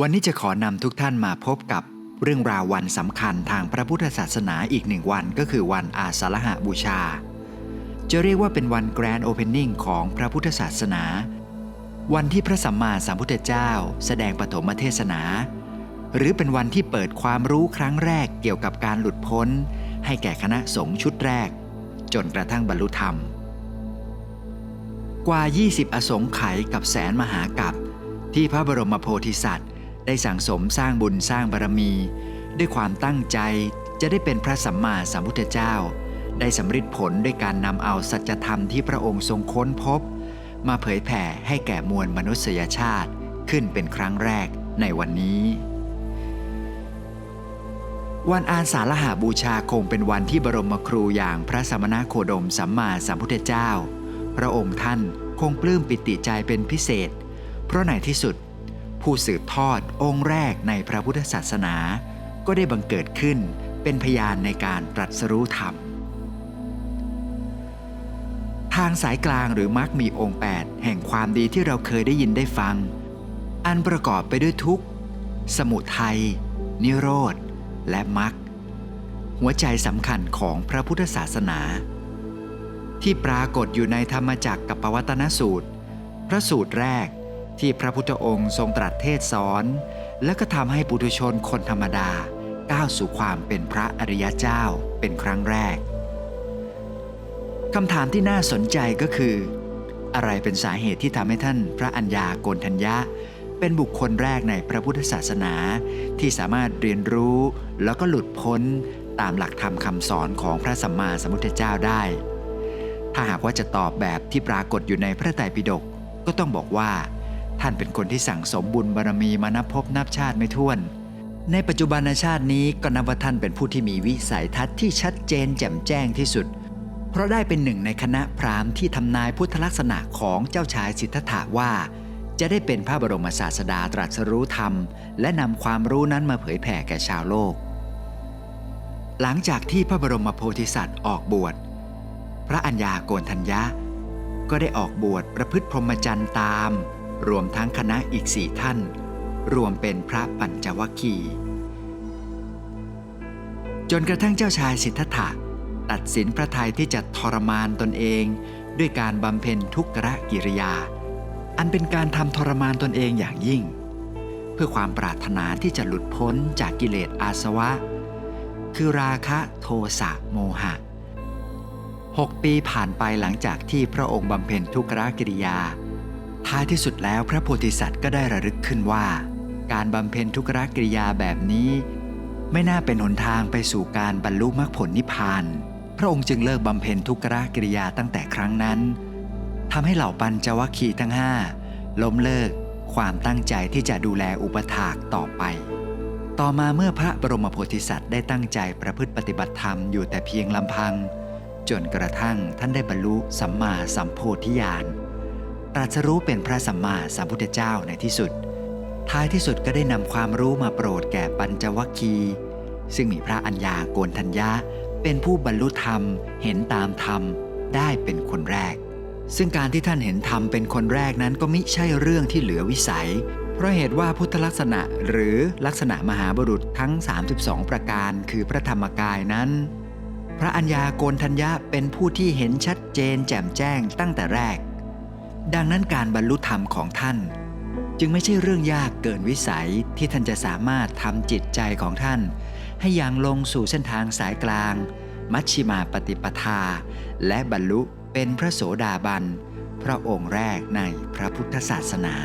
วันนี้จะขอนำทุกท่านมาพบกับเรื่องราววันสำคัญทางพระพุทธศาสนาอีกหนึ่งวันก็คือวันอาสาฬหบูชา จะเรียกว่าเป็นวันแกรนด์โอเพนนิ่งของพระพุทธศาสนา วันที่พระสัมมาสัมพุทธเจ้า แสดงปฐมเทศนา หรือเป็นวันที่เปิดความรู้ครั้งแรกเกี่ยวกับการหลุดพ้น ให้แก่คณะสงฆ์ชุดแรก จนกระทั่งบรรลุธรรม กว่า 20 อสงไขยกับแสนมหากัปที่พระบรมโพธิสัตว์ ได้สั่งสมสร้างบุญสร้างบารมี ด้วยความตั้งใจจะได้เป็นพระสัมมาสัมพุทธเจ้า ได้สำเร็จผลด้วยการนำเอาสัจธรรมที่พระองค์ทรงค้นพบ มาเผยแผ่ให้แก่มวลมนุษยชาติขึ้นเป็นครั้งแรกในวันนี้ วันอาสาฬหาบูชาคงเป็นวันที่บรมครูอย่างพระสมณโคดมสัมมาสัมพุทธเจ้า พระองค์ท่านคงปลื้มปิติใจเป็นพิเศษ เพราะในที่สุด ผู้สืบทอดองค์แรกในพระพุทธศาสนา ก็ได้บังเกิดขึ้นเป็นพยานในการตรัสรู้ธรรม ทางสายกลางหรือมรรคมีองค์ 8 แห่งความดีที่เราเคยได้ยินได้ฟัง อันประกอบไปด้วยทุกข์ สมุทัย นิโรธ และมรรคหัวใจสำคัญของพระพุทธศาสนา ที่ปรากฏอยู่ในธรรมจักรกับปวัตนสูตร พระสูตรแรก ที่พระพุทธองค์ทรงตรัสเทศสอน และก็ทำให้ปุถุชนคนธรรมดาก้าวสู่ความเป็นพระอริยเจ้าเป็นครั้งแรกคำถามที่น่าสนใจก็คือ อะไรเป็นสาเหตุที่ทำให้ท่านพระอัญญาโกณทัญญะ เป็นบุคคลแรกในพระพุทธศาสนา ที่สามารถเรียนรู้แล้วก็หลุดพ้นตามหลักธรรมคำสอนของพระสัมมาสัมพุทธเจ้าได้ ถ้าหากว่าจะตอบแบบที่ปรากฏอยู่ในพระไตรปิฎกก็ต้องบอกว่า ท่านเป็นคนที่สั่งสมบุญบารมีมานับพบนับชาติไม่ถ้วน ในปัจจุบันชาตินี้ก็นับว่าท่านเป็นผู้ที่มีวิสัยทัศน์ที่ชัดเจนแจ่มแจ้งที่สุด เพราะได้เป็นหนึ่งในคณะพราหมณ์ที่ทำนายพุทธลักษณะของเจ้าชายสิทธัตถะว่า จะได้เป็นพระบรมศาสดาตรัสรู้ธรรม และนำความรู้นั้นมาเผยแผ่แก่ชาวโลก หลังจากที่พระบรมโพธิสัตว์ออกบวช พระอัญญาโกณทัญญะก็ได้ออกบวชประพฤติพรหมจรรย์ตาม รวมทั้งคณะอีกสี่ท่าน รวมเป็นพระปัญจวัคคี จนกระทั่งเจ้าชายสิทธัตถะตัดสินพระทัยที่จะทรมานตนเอง ด้วยการบำเพ็ญทุกขกิริยา อันเป็นการทำทรมานตนเองอย่างยิ่ง เพื่อความปรารถนาที่จะหลุดพ้นจากกิเลสอาสวะ คือราคะโทสะโมหะหกปีผ่านไปหลังจากที่พระองค์บำเพ็ญทุกขกิริยา ท้ายที่สุดแล้วพระโพธิสัตว์ก็ได้ระลึกขึ้นว่า การบำเพ็ญทุกขกิริยาแบบนี้ ไม่น่าเป็นหนทางไปสู่การบรรลุมรรคผลนิพพาน พระองค์จึงเลิกบำเพ็ญทุกขกิริยาตั้งแต่ครั้งนั้นทำให้เหล่าปัญจวัคคีย์ทั้งห้าล้มเลิกความตั้งใจที่จะดูแลอุปถากต่อไป ต่อมาเมื่อพระบรมโพธิสัตว์ได้ตั้งใจประพฤติปฏิบัติธรรมอยู่แต่เพียงลำพัง จนกระทั่งท่านได้บรรลุสัมมาสัมโพธิญาณ ตรัสรู้เป็นพระสัมมาสัมพุทธเจ้าในที่สุด ท้ายที่สุดก็ได้นำความรู้มาโปรดแก่ปัญจวัคคี ซึ่งมีพระอัญญาโกณทัญญะเป็นผู้บรรลุธรรมเห็นตามธรรมได้เป็นคนแรก ซึ่งการที่ท่านเห็นธรรมเป็นคนแรกนั้นก็มิใช่เรื่องที่เหลือวิสัย เพราะเหตุว่าพุทธลักษณะหรือลักษณะมหาบุรุษทั้ง 32 ประการคือพระธรรมกายนั้น พระอัญญาโกณทัญญะเป็นผู้ที่เห็นชัดเจนแจ่มแจ้งตั้งแต่แรก ดังนั้นการบรรลุธรรมของท่าน จึงไม่ใช่เรื่องยากเกินวิสัยที่ท่านจะสามารถทำจิตใจของท่าน ให้ยังลงสู่เส้นทางสายกลาง มัชชิมาปฏิปทา และบรรลุเป็นพระโสดาบัน พระองค์แรกในพระพุทธศาสนา